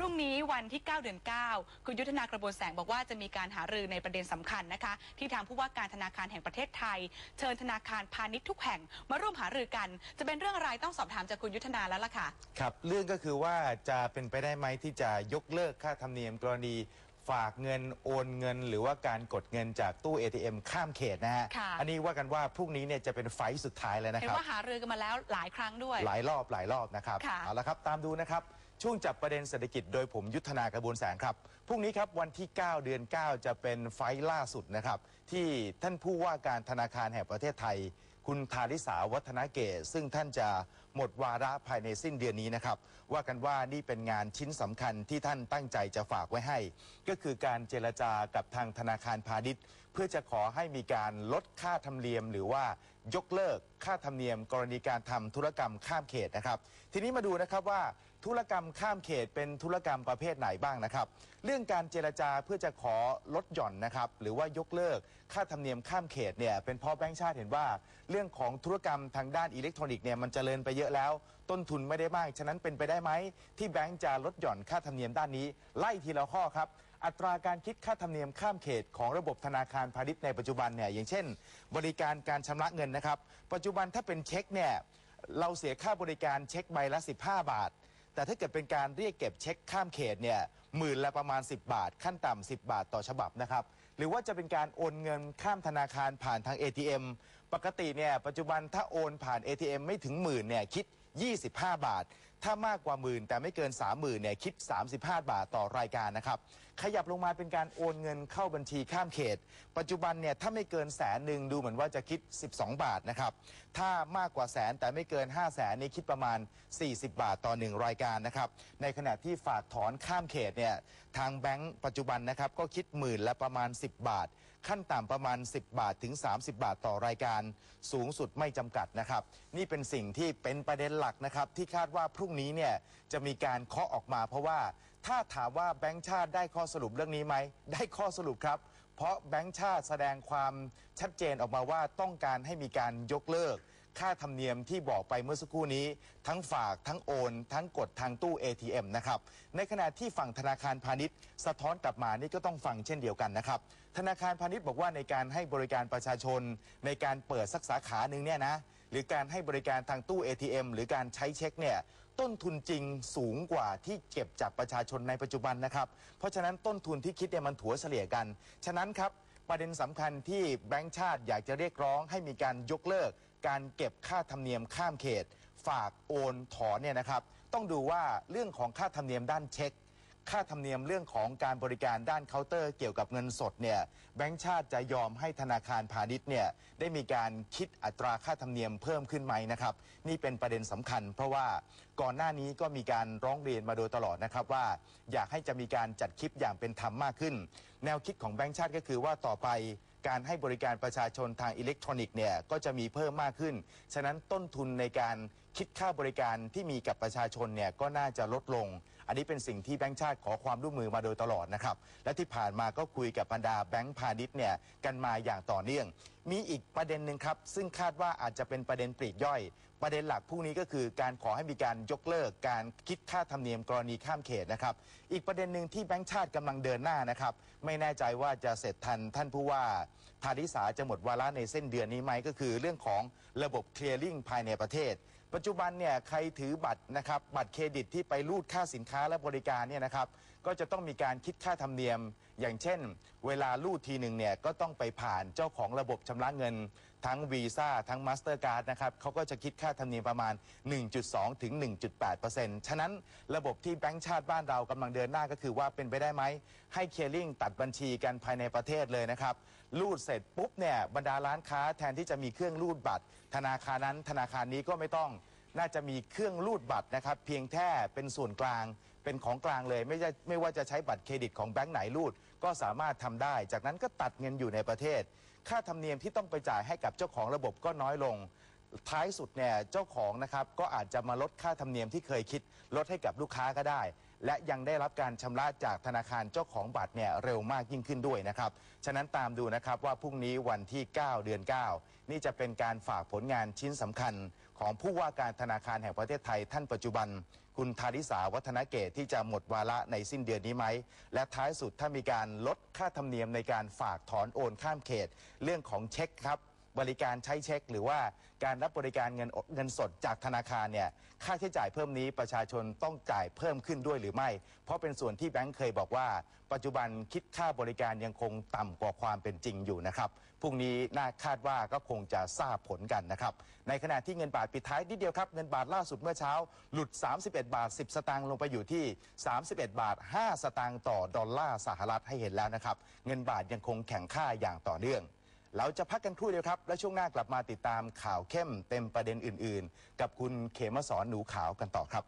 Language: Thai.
รุ่งนี้วันที่ 9 เดือน 9 คุณยุทธนากระบวนแสงบอกว่าจะมีการหารือในประเด็นสำคัญนะคะ ที่ทางผู้ว่าการธนาคารแห่งประเทศไทย เชิญธนาคารพาณิชย์ทุกแห่ง มาร่วมหารือกัน จะเป็นเรื่องอะไรต้องสอบถามจากคุณยุทธนาแล้วล่ะค่ะ ครับ เรื่องก็คือว่าจะเป็นไปได้ไหมที่จะยกเลิกค่าธรรมเนียมกรณีฝากเงินโอนเงิน หรือว่าการกดเงินจากตู้ ATM ข้ามเขตนะฮะค่ะอันนี้ว่ากันว่าพรุ่งนี้เนี่ยจะเป็นไฟท์สุดท้ายแล้วนะเห็คนรับว่าหารือกันมาแล้วหลายครั้งด้วย หลายรอบหลายรอบนะครับค่ะเอาละครับตามดูนะครับ ช่วงจับประเด็นเศรษฐกิจโดยผมยุทธนากระบวนแสงครับ พรุ่งนี้ครับวันที่ 9 เดือน 9 จะเป็นไฟท์ล่าสุดนะครับ ที่ท่านผู้ว่าการธนาคารแห่งประเทศไทย คุณธาริสาวัฒนเกตซึ่งท่านจะหมดวาระภายในสิ้นเดือนนี้นะครับ ว่ากันว่านี่เป็นงานชิ้นสำคัญที่ท่านตั้งใจจะฝากไว้ให้ ก็คือการเจรจากับทางธนาคารพาณิชย์ เพื่อจะขอให้มีการลดค่าธรรมเนียมหรือว่ายกเลิกค่าธรรมเนียม กรณีการทำธุรกรรมข้ามเขตนะครับ ทีนี้มาดูนะครับว่า ธุรกรรมข้ามเขตเป็นธุรกรรมประเภทไหนบ้างนะครับ เรื่องการเจรจาเพื่อจะขอลดหย่อนนะครับ หรือว่ายกเลิกค่าธรรมเนียมข้ามเขตเนี่ยเป็นเพราะแบงก์ชาติเห็นว่า เรื่องของธุรกรรมทางด้านอิเล็กทรอนิกส์เนี่ยมันเจริญไปเยอะแล้ว ต้นทุนไม่ได้มาก ฉะนั้นเป็นไปได้ไหมที่แบงก์จะลดหย่อนค่าธรรมเนียมด้านนี้ ไล่ทีละข้อครับอัตราการคิดค่าธรรมเนียมข้ามเขตของระบบธนาคารพาณิชย์ในปัจจุบันเนี่ยอย่างเช่น บริการการชำระเงินนะครับ ปัจจุบันถ้าเป็นเช็คเนี่ยเราเสียค่าบริการเช็คใบละ 15 บาท แต่ถ้าเกิดเป็นการเรียกเก็บเช็คข้ามเขตเนี่ยหมื่นละประมาณ 10 บาท ขั้นต่ำ10 บาทต่อฉบับนะครับ หรือว่าจะเป็นการโอนเงินข้ามธนาคารผ่านทาง ATM ปกติเนี่ยปัจจุบันถ้าโอนผ่าน ATM ไม่ถึงหมื่นเนี่ยคิด 25 บาท ถ้ามากกว่าหมื่นแต่ไม่เกิน 30,000เนี่ยคิด 35 บาทต่อรายการนะครับ ขยับลงมาเป็นการโอนเงินเข้าบัญชีข้ามเขต ปัจจุบันเนี่ยถ้าไม่เกินแสนหนึ่งดูเหมือนว่าจะคิด 12 บาทนะครับ ถ้ามากกว่าแสนแต่ไม่เกิน 5 0 0แสนนี่คิดประมาณ 40 บาทต่อ 1 รายการนะครับ ในขณะที่ฝากถอนข้ามเขตเนี่ยทางแบงก์ปัจจุบันนะครับก็คิดหมื่นละประมาณ 10 บาท ขั้นต่ำประมาณ 10 บาทถึง 30 บาทต่อรายการ สูงสุดไม่จำกัดนะครับ นี่เป็นสิ่งที่เป็นประเด็นหลักนะครับ ที่คาดว่าพรุ่งนี้เนี่ยจะมีการเคาะออกมา เพราะว่าถ้าถามว่าแบงก์ชาติได้ข้อสรุปเรื่องนี้ไหมได้ข้อสรุปครับ เพราะแบงก์ชาติแสดงความชัดเจนออกมาว่าต้องการให้มีการยกเลิก ค่าธรรมเนียมที่บอกไปเมื่อสักครู่นี้ ทั้งฝากทั้งโอน ทั้งกดทางตู้ ATM นะครับในขณะที่ฝั่งธนาคารพาณิชย์ สะท้อนกลับมานี่ก็ต้องฟังเช่นเดียวกันนะครับธนาคารพาณิชย์บอกว่าในการให้บริการประชาชน ในการเปิดสักสาขาหนึ่งเนี่ยนะหรือการให้บริการทางตู้ ATM หรือการใช้เช็คเนี่ยต้นทุนจริงสูงกว่าที่เก็บจากประชาชนในปัจจุบันนะครับ เพราะฉะนั้นต้นทุนที่คิดเนี่ยมันถัวเฉลี่ยกัน ฉะนั้นครับ ประเด็นสำคัญที่แบงค์ชาติอยากจะเรียกร้องให้มีการยกเลิก การเก็บค่าธรรมเนียมข้ามเขต ฝากโอนถอนเนี่ยนะครับ ต้องดูว่าเรื่องของค่าธรรมเนียมด้านเช็ค ค่าธรรมเนียมเรื่องของการบริการด้านเคาน์เตอร์เกี่ยวกับเงินสดเนี่ยแบงก์ชาติจะยอมให้ธนาคารพาณิชย์เนี่ยได้มีการคิดอัตราค่าธรรมเนียมเพิ่มขึ้นไหมนะครับ นี่เป็นประเด็นสำคัญ เพราะว่าก่อนหน้านี้ก็มีการร้องเรียนมาโดยตลอดนะครับว่า อยากให้จะมีการจัดคลิปอย่างเป็นธรรมมากขึ้น แนวคิดของแบงก์ชาติก็คือว่าต่อไปการให้บริการประชาชนทางอิเล็กทรอนิกส์เนี่ยก็จะมีเพิ่มมากขึ้น ฉะนั้นต้นทุนในการคิดค่าบริการที่มีกับประชาชนเนี่ยก็น่าจะลดลง อันนี้เป็นสิ่งที่แบงก์ชาติขอความร่วมมือมาโดยตลอดนะครับ และที่ผ่านมาก็คุยกับบรรดาแบงก์พาณิชย์เนี่ยกันมาอย่างต่อเนื่อง มีอีกประเด็นหนึ่งครับ ซึ่งคาดว่าอาจจะเป็นประเด็นปลีกย่อย ประเด็นหลักพรุ่งนี้ก็คือการขอให้มีการยกเลิก การคิดค่าธรรมเนียมกรณีข้ามเขตนะครับ อีกประเด็นหนึ่งที่แบงก์ชาติกำลังเดินหน้านะครับ ไม่แน่ใจว่าจะเสร็จทันท่านผู้ว่าธาริสาจะหมดวาระในเส้นเดือนนี้ไหมก็คือเรื่องของระบบเคลียร์ลิงภายในประเทศ ปัจจุบันเนี่ยใครถือบัตรนะครับบัตรเครดิตที่ไปรูดค่าสินค้าและบริการเนี่ยนะครับก็จะต้องมีการคิดค่าธรรมเนียม อย่างเช่น เวลารูดทีหนึ่งเนี่ยก็ต้องไปผ่านเจ้าของระบบชำระเงิน ทั้งวีซ่าทั้งมาสเตอร์การ์ดนะครับเขาก็จะคิดค่าธรรมเนียมประมาณ 1.2 ถึง 1.8%ฉะนั้นระบบที่แบงก์ชาติบ้านเรากำลังเดินหน้าก็คือว่าเป็นไปได้ไหมให้เคลียร์ลิงตัดบัญชีกันภายในประเทศเลยนะครับรูดเสร็จปุ๊บเนี่ยบรรดาร้านค้าแทนที่จะมีเครื่องรูดบัตร ธนาคารนั้นธนาคารนี้ก็ไม่ต้อง น่าจะมีเครื่องรูดบัตรนะครับ เพียงแค่เป็นส่วนกลาง เป็นของกลางเลย ไม่ใช่ไม่ว่าจะใช้บัตรเครดิตของแบงก์ไหนรูด ก็สามารถทำได้ จากนั้นก็ตัดเงินอยู่ในประเทศ ค่าธรรมเนียมที่ต้องไปจ่ายให้กับเจ้าของระบบก็น้อยลง ท้ายสุดเนี่ยเจ้าของนะครับก็อาจจะมาลดค่าธรรมเนียมที่เคยคิดลดให้กับลูกค้าก็ได้ และยังได้รับการชำระจากธนาคารเจ้าของบัตรเนี่ยเร็วมากยิ่งขึ้นด้วยนะครับ ฉะนั้นตามดูนะครับว่าพรุ่งนี้วันที่ 9 เดือน 9 นี่จะเป็นการฝากผลงานชิ้นสำคัญ ของผู้ว่าการธนาคารแห่งประเทศไทยท่านปัจจุบัน คุณธาริสาวัฒนเกตที่จะหมดวาระในสิ้นเดือนนี้ไหม และท้ายสุดถ้ามีการลดค่าธรรมเนียมในการฝากถอนโอนข้ามเขต เรื่องของเช็คครับ บริการใช้เช็ค หรือว่าการรับบริการเงินเงินสดจากธนาคารเนี่ยค่าใช้จ่ายเพิ่มนี้ประชาชนต้องจ่ายเพิ่มขึ้นด้วยหรือไม่ เพราะเป็นส่วนที่แบงค์เคยบอกว่า ปัจจุบันคิดค่าบริการยังคงต่ำกว่าความเป็นจริงอยู่นะครับพรุ่งนี้น่าคาดว่าก็คงจะทราบผลกันนะครับในขณะที่เงินบาทปิดท้ายนิดเดียวครับเงินบาทล่าสุดเมื่อเช้าหลุด 31 บาท 10 สตางค์ลงไปอยู่ที่ 31 บาท 5 สตางค์ต่อดอลลาร์สหรัฐให้เห็นแล้วนะครับเงินบาทยังคงแข็งค่าอย่างต่อเนื่อง เราจะพักกันครู่เดียวครับ และช่วงหน้ากลับมาติดตามข่าวเข้มเต็มประเด็นอื่น ๆ กับคุณเขมสอนหนูขาวกันต่อครับ